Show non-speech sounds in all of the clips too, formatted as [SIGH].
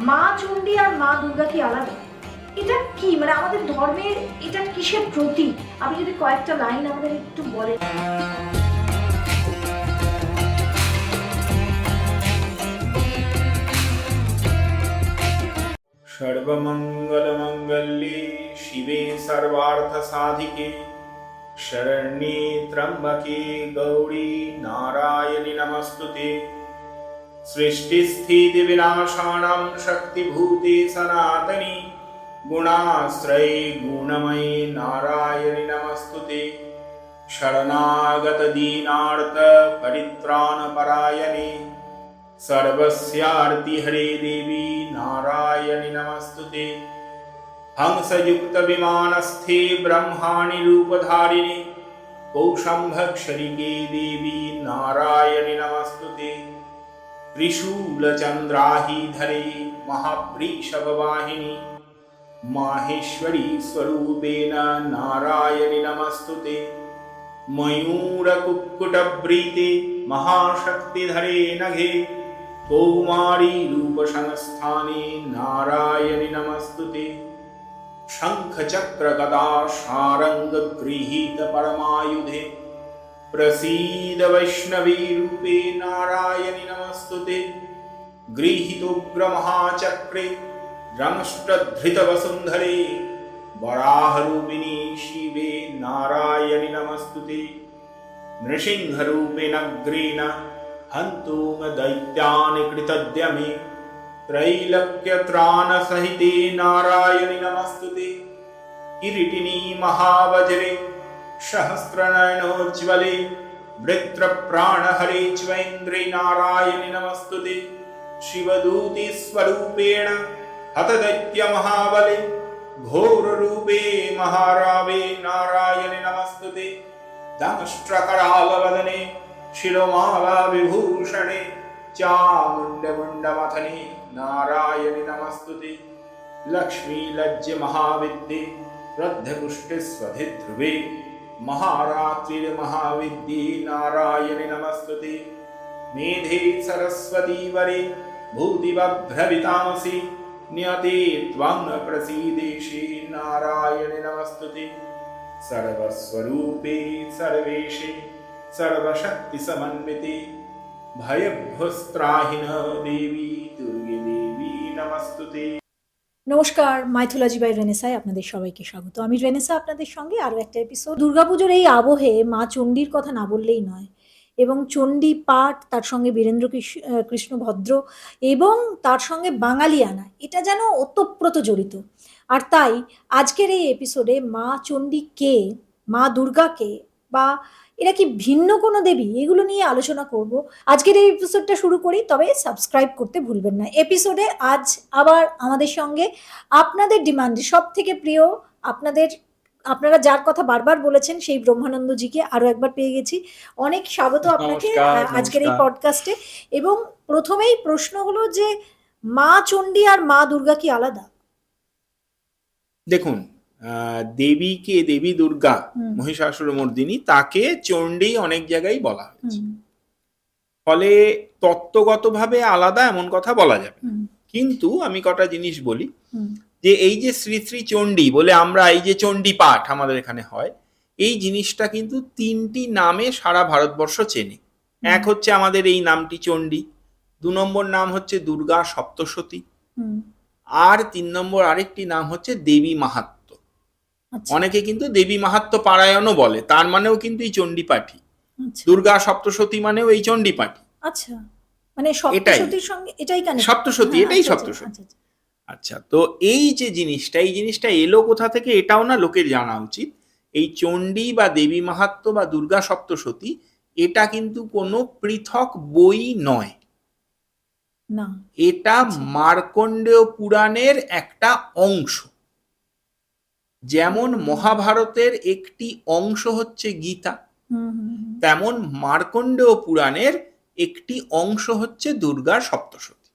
মা চণ্ডী আর মা দুর্গা কি আলাদা এটা কি মানে আমাদের ধর্মের এটা কিসের প্রতীক আপনি যদি কয়েকটা লাইন আমাদের একটু বলেন सर्वमङ्गलमङ्गल्ये शिवे सर्वार्थसाधिके शरण्ये त्र्यम्बके गौरी नारायणि नमस्तु ते सृष्टिस्थितिविनाशानां शक्तिभूते सनातनि। गुणाश्रये गुणमये नारायणि नमस्तु ते शरणागतदीनार्त परित्राणपरायणे। सर्वस्यार्तिहरे देवी नारायणि नमस्तु ते हंसयुक्तविमानस्थे ब्रह्माणि रूपधारिणि। कौशम्भक्षरिके देवी नारायणि नमस्तु ते त्रिशूलचन्द्राहिधरे महावृषभवाहिनि माहेश्वरी स्वरूपेण नारायणि नमस्तु ते मयूरकुक्कुटव्रीते महाशक्तिधरे नघे कौमारी रूपसंस्थाने नारायणि नमस्तु ते शङ्खचक्रगदा शारङ्गगृहीतपरमायुधे प्रसीद वैष्णवी रूपे नारायणि नमस्तु गृहीतोग्रमहाचक्रे रंष्टधृतवसुन्धरे वराहरूपिणी शिवे नारायणि नमस्तु ते नृसिंहरूपेण अग्रेण हन्तुम दैत्यानि कृतद्यमे। त्रैलक्यत्राणसहिते नारायणि नमस्तु किरीटिनी महावज्रे सहस्रनयनोज्ज्वले, वृत्रप्राणहरे च्वैन्द्रे नारायणि नमस्तु ते शिवदूतिस्वरूपेण हतदैत्यमहाबले, घोररूपे महारावे नारायणि नमस्तु ते दंष्ट्रकरालवदने शिरोमालाविभूषणे, चामुण्डमुण्डमथने नारायणि नमस्तु ते लक्ष्मीलज्जमहाविद्ये रद्धपुष्टिस्वधिध्रुवे महारात्रिर्महाविद्ये नारायणि नमस्तुति। मेधे सरस्वतीवरि भूतिवभ्रवितांसि न्यते त्वं न प्रसीदेशे नारायणे नमस्तु सर्वस्वरूपे सर्वेशे सर्वशक्तिसमन्विते। भयभ्रस्त्राहि देवी दुर्गे देवी नमस्तु নমস্কার, মাইথোলজি বাই রেনেসায় আপনাদের সবাইকে স্বাগত। আমি রেনেসা আপনাদের সঙ্গে আরও একটা এপিসোড দুর্গাপুজোর এই আবহে মা চণ্ডীর কথা না বললেই নয় এবং চণ্ডী পাঠ তার সঙ্গে বীরেন্দ্র কৃষ- কৃষ্ণ ভদ্র এবং তার সঙ্গে বাঙালিয়ানা, এটা যেন ওতপ্রোত জড়িত। আর তাই আজকের এই এপিসোডে মা চণ্ডী কে, মা দুর্গা কে বা এরা কি ভিন্ন কোনো দেবী? এগুলো নিয়ে আলোচনা করব। আজকের এই এপিসোডটা শুরু করি তবে সাবস্ক্রাইব করতে ভুলবেন না। এপিসোডে আজ আবার আমাদের সঙ্গে আপনাদের ডিমান্ডে সব থেকে প্রিয় আপনাদের আপনারা যার কথা বারবার বলেছেন সেই ব্রহ্মানন্দজিকে আরও একবার পেয়ে গেছি। অনেক স্বাগত আপনাকে আজকের এই পডকাস্টে এবং প্রথমেই প্রশ্ন হলো যে মা চণ্ডী আর মা দুর্গা কি আলাদা? দেখুন দেবীকে দেবী দুর্গা মহিষাসুর মর্দিনী তাকে চণ্ডী অনেক জায়গায় বলা হয়েছে। ফলে তত্ত্বগতভাবে আলাদা এমন কথা বলা যাবে। কিন্তু আমি কটা জিনিস বলি। যে এই যে শ্রী শ্রী চণ্ডী বলে আমরা এই যে চণ্ডী পাঠ আমাদের এখানে হয় এই জিনিসটা কিন্তু তিনটি নামে সারা ভারতবর্ষ চেনে। এক হচ্ছে আমাদের এই নামটি চণ্ডী দু নম্বর নাম হচ্ছে দুর্গা সপ্তসতী আর তিন নম্বর আরেকটি নাম হচ্ছে দেবী মাহাত্ম্য আচ্ছা, অনেকে কিন্তু দেবী মাহাত্ম পারায়ণও বলে তার মানেও কিন্তু এই চণ্ডী পাঠী আচ্ছা, দুর্গা সপ্তশতী মানেও এই চণ্ডী পাঠী আচ্ছা। মানে সপ্তশতীর সঙ্গে এটাই কেন সপ্তশতী এটাই সপ্তশতী আচ্ছা তো এই যে জিনিসটা এই জিনিসটা এলো কোথা থেকে এটাও না লোকের জানা উচিত। এই চণ্ডী বা দেবী মাহাত্ম্য বা দুর্গা সপ্তশতী এটা কিন্তু কোনো পৃথক বই নয়। না। এটা আচ্ছা। মার্কণ্ডেয় পুরাণের একটা অংশ। যেমন মহাভারতের একটি অংশ হচ্ছে গীতা। তেমন মার্কণ্ডেয় পুরাণের একটি অংশ হচ্ছে দুর্গা সপ্তশতী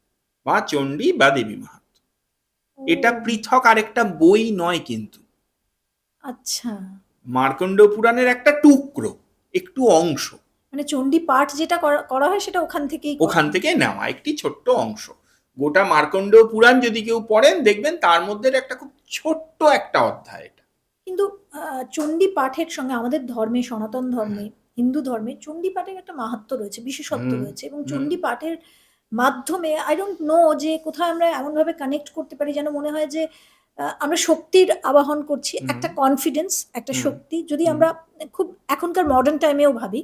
বা চণ্ডী বা দেবী মাহাত্ম্য এটা পৃথক আরেকটা বই নয় কিন্তু। আচ্ছা। মার্কণ্ডেয় পুরাণের একটা টুকরো একটু অংশ। মানে চণ্ডী পাঠ যেটা করা- করা হয় সেটা ওখান থেকেই ওখান থেকে নেওয়া একটি ছোট্ট অংশ। গোটা মার্কণ্ডেয় পুরাণ যদি কেউ পড়েন দেখবেন তার মধ্যে একটা খুব ছোট্ট একটা অধ্যায় এটা। কিন্তু চণ্ডী পাঠের সঙ্গে আমাদের ধর্মে সনাতন ধর্মে হিন্দু ধর্মে চণ্ডী পাঠের একটা মাহাত্ম্য রয়েছে বিশেষত্ব রয়েছে এবং। চণ্ডী পাঠের মাধ্যমে আই ডোন্ট নো যে কোথায় আমরা এমনভাবে কানেক্ট করতে পারি যেন মনে হয় যে আমরা শক্তির আবাহন করছি একটা কনফিডেন্স একটা শক্তি। যদি আমরা খুব এখনকার মডার্ন টাইমেও ভাবি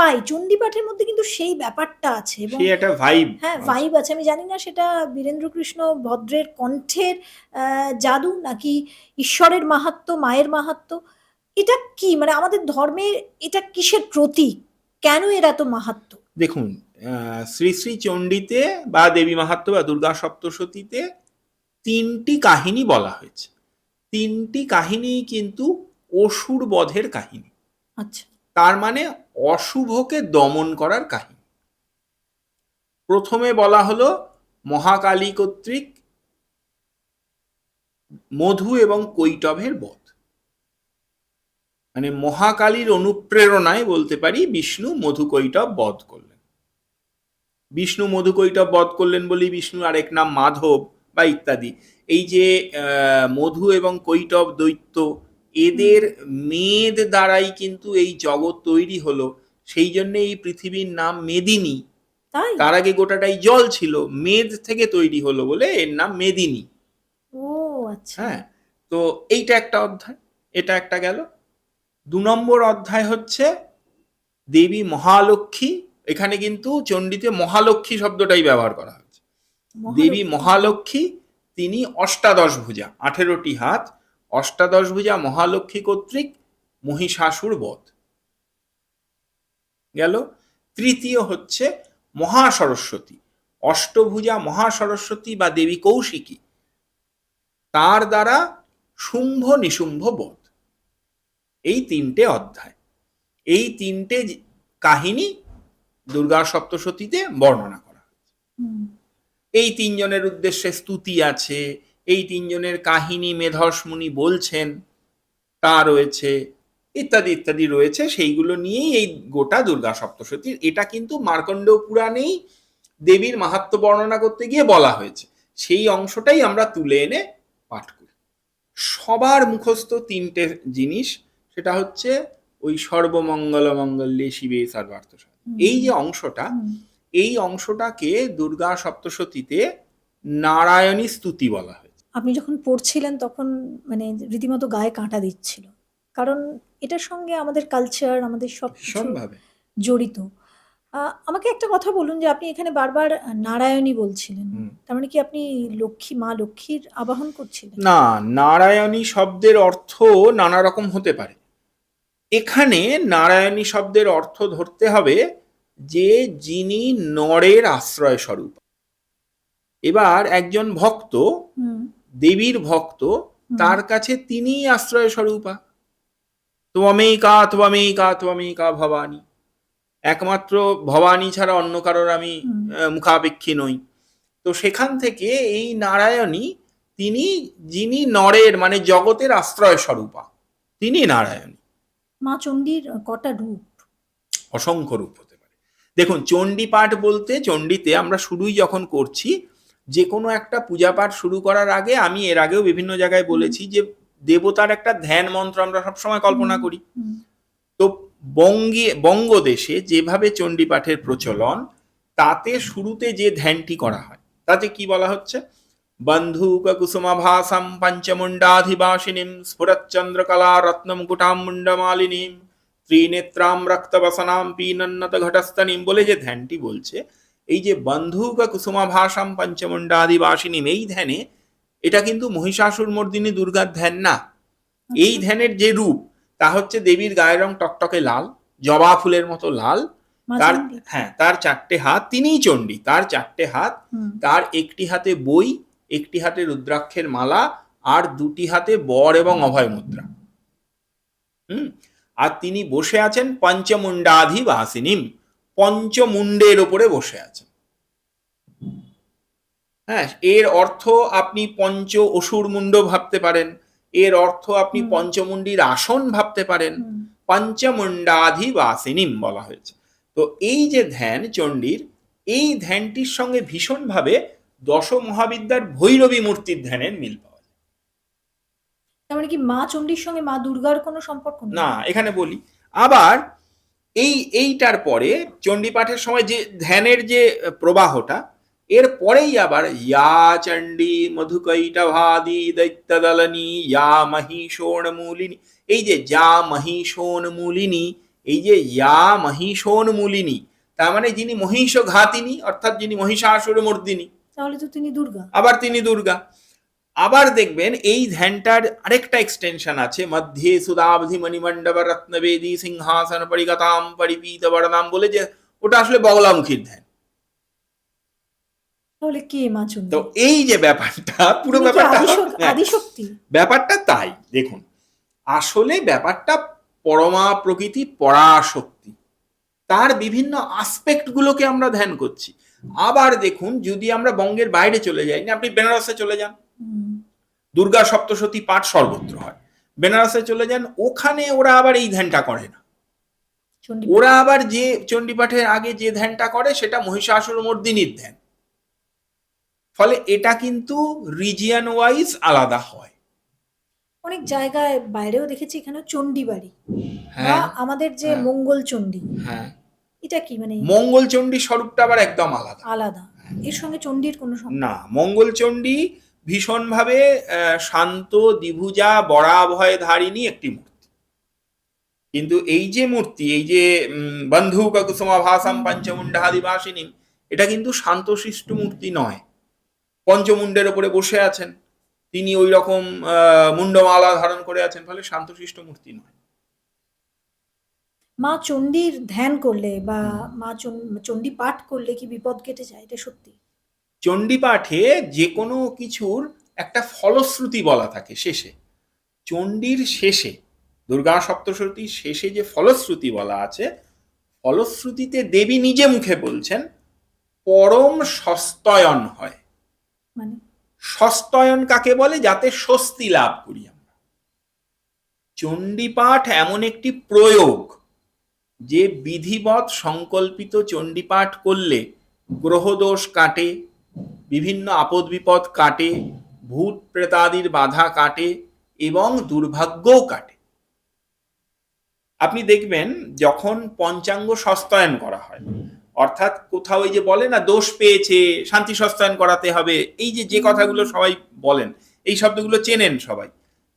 পাই। চণ্ডী পাঠের মধ্যে কিন্তু সেই ব্যাপারটা আছে এবং একটা ভাইব হ্যাঁ ভাইব আছে। আমি জানি না সেটা বীরেন্দ্র কৃষ্ণ ভদ্রের কণ্ঠের জাদু নাকি ঈশ্বরের মাহাত্ম্য মায়ের মাহাত্ম্য এটা কি? মানে আমাদের ধর্মের এটা কিসের প্রতীক? কেন এর এত মাহাত্ম্য দেখুন শ্রী শ্রী চণ্ডীতে বা দেবী মাহাত্ম্য বা দুর্গা সপ্তশতীতে তিনটি কাহিনী বলা হয়েছে। তিনটি কাহিনী কিন্তু অসুর বধের কাহিনী। আচ্ছা। তার মানে অশুভকে দমন করার কাহিনী। প্রথমে বলা হলো মহাকালী কর্তৃক মধু এবং কৈটভের বধ। মানে মহাকালীর অনুপ্রেরণায় বলতে পারি বিষ্ণু মধু কৈটব বধ করলেন। বিষ্ণু মধু কৈটব বধ করলেন বলি বিষ্ণু আরেক নাম মাধব বা ইত্যাদি। এই যে মধু এবং কৈটব দৈত্য এদের মেদ দ্বারাই কিন্তু এই জগৎ তৈরি হলো। সেই জন্য এই পৃথিবীর নাম মেদিনী। তার আগে গোটাটাই জল ছিল মেদ থেকে তৈরি হলো বলে এর নাম মেদিনী। ও আচ্ছা। হ্যাঁ তো এইটা একটা অধ্যায় এটা একটা গেল। দু নম্বর অধ্যায় হচ্ছে দেবী মহালক্ষ্মী এখানে কিন্তু চণ্ডীতে মহালক্ষ্মী শব্দটাই ব্যবহার করা হচ্ছে। দেবী মহালক্ষ্মী তিনি অষ্টাদশ ভুজা আঠেরোটি হাত অষ্টাদশ ভুজা মহালক্ষ্মী কর্তৃক মহিষাসুর বধ। গেল। তৃতীয় হচ্ছে মহাসরস্বতী। অষ্টভুজা মহাসরস্বতী বা দেবী কৌশিকী। তার দ্বারা শুম্ভ নিশুম্ভ বধ। এই তিনটে অধ্যায়। এই তিনটে কাহিনী দুর্গা সপ্তশতীতে বর্ণনা করা হয়েছে। এই তিনজনের উদ্দেশ্যে স্তুতি আছে এই তিনজনের কাহিনী মেধস মুনি বলছেন তা রয়েছে ইত্যাদি ইত্যাদি রয়েছে সেইগুলো নিয়েই এই গোটা দুর্গা সপ্তশতীর এটা কিন্তু মার্কণ্ডেয় পুরাণেই দেবীর মাহাত্ম্য বর্ণনা করতে গিয়ে বলা হয়েছে। সেই অংশটাই আমরা তুলে এনে পাঠ করি। সবার মুখস্থ তিনটে জিনিস সেটা হচ্ছে ওই সর্বমঙ্গল মঙ্গলে শিবে সর্বার্থ। এই যে অংশটা এই অংশটাকে দুর্গা সপ্তশতীতে নারায়ণী স্তুতি বলা হয়েছে আপনি যখন পড়ছিলেন তখন মানে রীতিমতো গায়ে কাঁটা দিচ্ছিল। কারণ এটার সঙ্গে আমাদের কালচার আমাদের সব জড়িত। আমাকে একটা কথা বলুন যে আপনি এখানে বারবার নারায়ণী বলছিলেন। তার মানে কি আপনি লক্ষ্মী মা লক্ষ্মীর আবাহন করছিলেন? না নারায়ণী শব্দের অর্থ নানা রকম হতে পারে। এখানে নারায়ণী শব্দের অর্থ ধরতে হবে যে যিনি নরের আশ্রয় স্বরূপ এবার একজন ভক্ত হুম, দেবীর ভক্ত তার কাছে তিনিই আশ্রয় স্বরূপা ত্বমেকা ত্বমেকা ত্বমেকা ভবানী। একমাত্র ভবানী ছাড়া অন্য কারোর আমি মুখাপেক্ষী নই। তো সেখান থেকে এই নারায়ণী তিনি যিনি নরের মানে জগতের আশ্রয় স্বরূপা তিনি নারায়ণী। মা চণ্ডীর কটা রূপ? অসংখ্য রূপ হতে পারে। দেখুন চণ্ডী পাঠ বলতে চণ্ডীতে আমরা শুরুই যখন করছি যে কোনো একটা পূজা পাঠ শুরু করার আগে আমি এর আগেও বিভিন্ন জায়গায় বলেছি যে দেবতার একটা ধ্যান মন্ত্র আমরা সবসময় কল্পনা করি। তো বঙ্গে বঙ্গদেশে যেভাবে চণ্ডী পাঠের প্রচলন তাতে শুরুতে যে ধ্যানটি করা হয় তাতে কি বলা হচ্ছে? বন্ধুক কুসুমাভাসাম পঞ্চমুণ্ডাধিবাসিনীম স্ফুরচ্চন্দ্রকলা রত্নমুকুটাম মুন্ডমালিনীম ত্রিনেত্রাম রক্তবসনাম পীনন্নত ঘটস্তনীম বলে যে ধ্যানটি বলছে এই যে বন্ধুক কুসুমাভাসাম পঞ্চমুণ্ডাধিবাসিনীম এই ধ্যানে এটা কিন্তু মহিষাসুর মর্দিনী দুর্গার ধ্যান না। এই আচ্ছা। ধ্যানের যে রূপ তা হচ্ছে দেবীর গায়ের রং টকটকে লাল জবা ফুলের মতো লাল। তার হ্যাঁ তার চারটে হাত তিনিই চণ্ডী তার চারটে হাত তার একটি হাতে বই একটি হাতে রুদ্রাক্ষের মালা আর দুটি হাতে বর এবং অভয় মুদ্রা। হুম আর তিনি বসে আছেন পঞ্চমুণ্ডাধিবাসিনীম পঞ্চমুণ্ডের ওপরে বসে আছেন। হ্যাঁ এর অর্থ আপনি পঞ্চ অসুর মুণ্ড ভাবতে পারেন এর অর্থ আপনি। পঞ্চমুণ্ডির আসন ভাবতে পারেন পঞ্চমুণ্ডাধিবাসিনীম বলা হয়েছে। তো এই যে ধ্যান চণ্ডীর এই ধ্যানটির সঙ্গে ভীষণভাবে দশ মহাবিদ্যার ভৈরবী মূর্তির ধ্যানের মিল পাওয়া যায়। তার মানে কি মা চণ্ডীর সঙ্গে মা দুর্গার কোনো সম্পর্ক না এখানে বলি আবার এই এইটার পরে চণ্ডীপাঠের সময় যে ধ্যানের যে প্রবাহটা এর পরেই আবার ইয়া চণ্ডী মধুকৈটভাদি দৈত্যদলনী ইয়া মহিষোণ মূলিনী এই যে যা মহিষোণ মূলিনী এই যে ইয়া মহিষোণ মূলিনী তার মানে যিনি মহিষ ঘাতিনী অর্থাৎ যিনি মহিষাসুর মর্দিনী তাহলে তো তিনি দুর্গা। আবার তিনি দুর্গা। আবার দেখবেন এই ধ্যানটার আরেকটা এক্সটেনশন আছে মধ্যে সুদাবধি মণিমণ্ডপ রত্নবেদী সিংহাসন পরিগতাম পরিপীত বরদাম বলে যে ওটা আসলে বগলামুখীর ধ্যান। তাহলে কে মা তো এই যে ব্যাপারটা পুরো ব্যাপারটা হ্যাঁ, আদিশক্তি? ব্যাপারটা তাই দেখুন। আসলে ব্যাপারটা পরমা প্রকৃতি পরাশক্তি। তার বিভিন্ন আসপেক্ট গুলোকে আমরা ধ্যান করছি। আবার দেখুন যদি আমরা বঙ্গের বাইরে চলে যাই না আপনি বেনারসে চলে যান দুর্গা সপ্তশতী পাঠ সর্বত্র হয়। বেনারসে চলে যান ওখানে ওরা আবার এই ধ্যানটা করে না। ওরা আবার যে চণ্ডীপাঠের আগে যে ধ্যানটা করে সেটা মহিষাসুর মর্দিনীর ধ্যান। ফলে এটা কিন্তু রিজিয়ন ওয়াইজ আলাদা হয়। অনেক জায়গায় বাইরেও দেখেছি এখানে চণ্ডী বাড়ি হ্যাঁ। আমাদের যে হ্যাঁ। মঙ্গল চণ্ডী হ্যাঁ। এটা কি মানে? মঙ্গলচণ্ডী স্বরূপটা আবার একদম আলাদা। আলাদা। এর সঙ্গে চণ্ডীর কোনো সম্পর্ক? না মঙ্গলচণ্ডী ভীষণভাবে শান্ত দ্বিভুজা বরাভয় ধারিণী একটি মূর্তি। কিন্তু এই যে মূর্তি এই যে উম, বন্ধুক কুসুমাভাসাম পঞ্চমুণ্ডাদিবাসিনী এটা কিন্তু শান্তশিষ্ট মূর্তি নয়। পঞ্চমুণ্ডের ওপরে বসে আছেন। তিনি ওই রকম মুন্ডমালা ধারণ করে আছেন ফলে শান্তশিষ্ট মূর্তি নয়। মা চণ্ডীর ধ্যান করলে বা মা চণ- চণ্ডী পাঠ করলে কি বিপদ কেটে যায়? এটা সত্যি? চণ্ডী পাঠে যে কোনো কিছুর একটা ফলশ্রুতি বলা থাকে শেষে। চণ্ডীর শেষে দুর্গা সপ্তশতীর শেষে যে ফলশ্রুতি বলা আছে ফলশ্রুতিতে দেবী নিজে মুখে বলছেন পরম সস্তয়ন হয়। মানে? সস্তয়ন কাকে বলে? যাতে স্বস্তি লাভ করি আমরা। চণ্ডীপাঠ এমন একটি প্রয়োগ যে বিধিবৎ সংকল্পিত চণ্ডীপাঠ করলে গ্রহদোষ কাটে বিভিন্ন আপদ বিপদ কাটে ভূত প্রেতাদির বাধা কাটে এবং দুর্ভাগ্যও কাটে। আপনি দেখবেন যখন পঞ্চাঙ্গ সস্তায়ন করা হয় অর্থাৎ কোথাও এই যে বলে না দোষ পেয়েছে শান্তি সস্তায়ন করাতে হবে এই যে যে কথাগুলো সবাই বলেন এই শব্দগুলো চেনেন সবাই।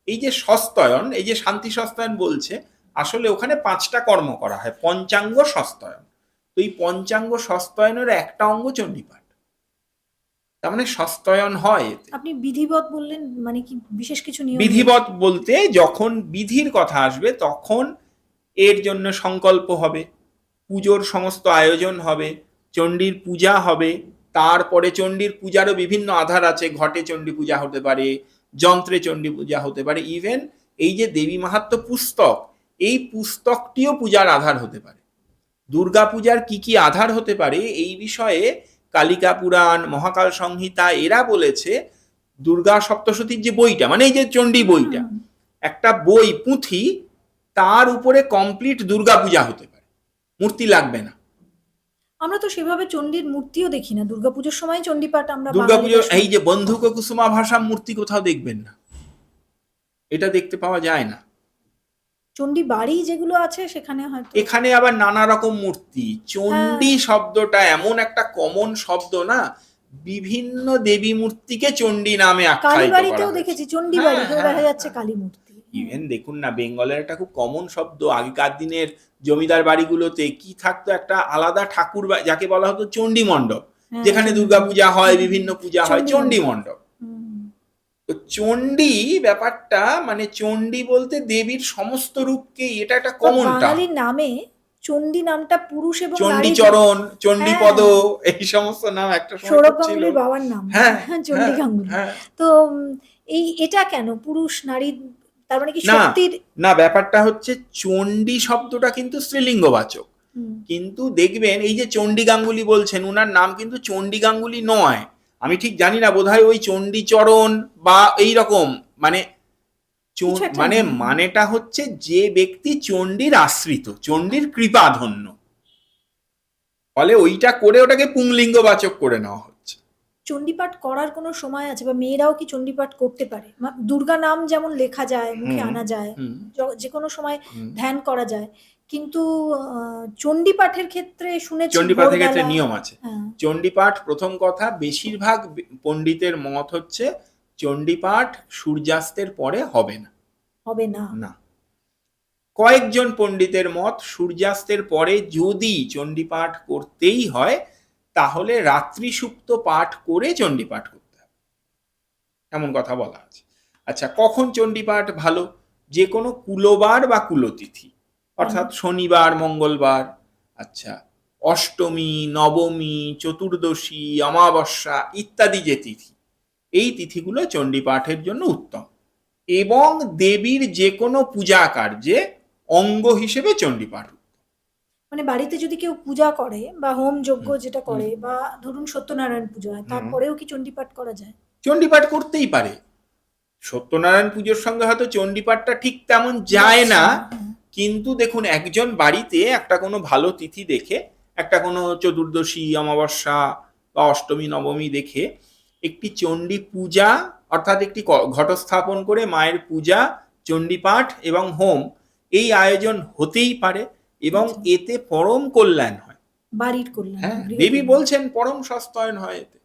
এই যে সস্তয়ন এই যে শান্তি সস্তায়ন বলছে আসলে ওখানে পাঁচটা কর্ম করা হয় পঞ্চাঙ্গ সস্তয়ন। তো এই পঞ্চাঙ্গ সস্তয়নের একটা অঙ্গ চণ্ডীপাঠ। তার মানে সস্তয়ন হয় আপনি বিধিবৎ বললেন মানে কি বিশেষ কিছু নিয়ম বিধিবৎ বলতে যখন বিধির কথা আসবে তখন এর জন্য সংকল্প হবে পুজোর সমস্ত আয়োজন হবে চণ্ডীর পূজা হবে তারপরে চণ্ডীর পূজারও বিভিন্ন আধার আছে ঘটে চণ্ডী পূজা হতে পারে যন্ত্রে চণ্ডী পূজা হতে পারে ইভেন এই যে দেবী মাহাত্ম্য পুস্তক এই পুস্তকটিও পূজার আধার হতে পারে। দুর্গা পূজার কি কি আধার হতে পারে এই বিষয়ে কালিকা পুরাণ মহাকাল সংহিতা এরা বলেছে দুর্গা সপ্তশতীর যে বইটা মানে এই যে চণ্ডী বইটা একটা বই পুঁথি তার উপরে কমপ্লিট দুর্গা পূজা হতে পারে। মূর্তি লাগবে না। আমরা তো সেভাবে চণ্ডীর মূর্তিও দেখি না। দুর্গাপুজোর সময় চণ্ডী পাঠ আমরা দুর্গা পুজো এই যে বন্ধুক কুসুমা ভাষা মূর্তি কোথাও দেখবেন না। এটা দেখতে পাওয়া যায় না। চণ্ডী বাড়ি যেগুলো আছে সেখানে হয়তো এখানে আবার নানা রকম মূর্তি। চণ্ডী শব্দটা এমন একটা কমন শব্দ না বিভিন্ন দেবী মূর্তিকে চণ্ডী নামে আখ্যায়িত করা কালীবাড়িতেও দেখেছি চণ্ডী হ্যাঁ, বাড়িতেও হ্যাঁ, দেখা যাচ্ছে হ্যাঁ। কালী মূর্তি ইভেন দেখুন না বেঙ্গলের একটা খুব কমন শব্দ আগেকার দিনের জমিদার বাড়িগুলোতে কি থাকতো একটা আলাদা ঠাকুর যাকে বলা হতো চণ্ডী মণ্ডপ হ্যাঁ, যেখানে দুর্গা পূজা হয় বিভিন্ন পূজা হয় চণ্ডী মণ্ডপ। তো চণ্ডী ব্যাপারটা মানে চণ্ডী বলতে দেবীর সমস্ত রূপকেই এটা একটা কমন বাঙালির নামে চণ্ডী নামটা পুরুষ এবং চণ্ডী নারী চরণ চণ্ডীপদ এই সমস্ত নাম একটা সৌরভ গাঙ্গুলির বাবার নাম। হ্যাঁ, [LAUGHS] চণ্ডী হ্যাঁ, গাঙ্গুলি। হ্যাঁ। তো এই এটা কেন? পুরুষ নারী তার মানে কি। শক্তির না ব্যাপারটা হচ্ছে চণ্ডী শব্দটা কিন্তু স্ত্রীলিঙ্গবাচক। কিন্তু দেখবেন এই যে চণ্ডী গাঙ্গুলি বলছেন ওনার নাম কিন্তু চণ্ডী গাঙ্গুলি নয়। আমি ঠিক জানি না বোধহয় ওই চণ্ডীচরণ বা এই রকম মানে কিছু একটা মানে মানেটা হচ্ছে যে ব্যক্তি চণ্ডীর আশ্রিত চণ্ডীর কৃপাধন্য। ফলে ওইটা করে ওটাকে পুংলিঙ্গবাচক করে নেওয়া হচ্ছে। চণ্ডীপাঠ করার কোনো সময় আছে? বা মেয়েরাও কি চণ্ডীপাঠ করতে পারে? দুর্গা নাম যেমন লেখা যায় মুখে আনা যায় যে কোনো সময় ধ্যান করা যায় কিন্তু আহ, চণ্ডীপাঠের ক্ষেত্রে শুনেছি চণ্ডীপাঠের ক্ষেত্রে নিয়ম আছে। হ্যাঁ, চণ্ডীপাঠ প্রথম কথা বেশিরভাগ পণ্ডিতের মত হচ্ছে চণ্ডীপাঠ সূর্যাস্তের পরে হবে না। হবে না। না। কয়েকজন পণ্ডিতের মত সূর্যাস্তের পরে যদি চণ্ডীপাঠ করতেই হয় তাহলে রাত্রি সুক্ত পাঠ করে চণ্ডীপাঠ করতে হবে। এমন কথা বলা আছে। আচ্ছা কখন চণ্ডীপাঠ ভালো? যে কোনো কুলবার বা কুলতিথি। অর্থাৎ শনিবার মঙ্গলবার আচ্ছা অষ্টমী নবমী চতুর্দশী অমাবস্যা ইত্যাদি যে তিথি এই তিথিগুলো চণ্ডীপাঠের জন্য উত্তম। এবং দেবীর যে কোনো পূজা কার্যে অঙ্গ হিসেবে চণ্ডীপাঠ মানে বাড়িতে যদি কেউ পূজা করে বা হোম যজ্ঞ যেটা করে বা ধরুন সত্যনারায়ণ পুজো হয় তারপরেও কি চণ্ডীপাঠ করা যায়? চণ্ডীপাঠ করতেই পারে। সত্যনারায়ণ পুজোর সঙ্গে হয়তো চণ্ডীপাঠটা ঠিক তেমন যায় না। কিন্তু দেখুন একজন বাড়িতে একটা কোনো ভালো তিথি দেখে একটা কোনো চতুর্দশী অমাবস্যা বা অষ্টমী নবমী দেখে একটি চণ্ডী পূজা অর্থাৎ একটি ক- ঘটস্থাপন করে মায়ের পূজা চণ্ডীপাঠ এবং হোম এই আয়োজন হতেই পারে এবং আচ্ছা। এতে পরম কল্যাণ হয়। বাড়ির কল্যাণ হ্যাঁ দেবী বলছেন পরম সস্তায়ন হয় এতে।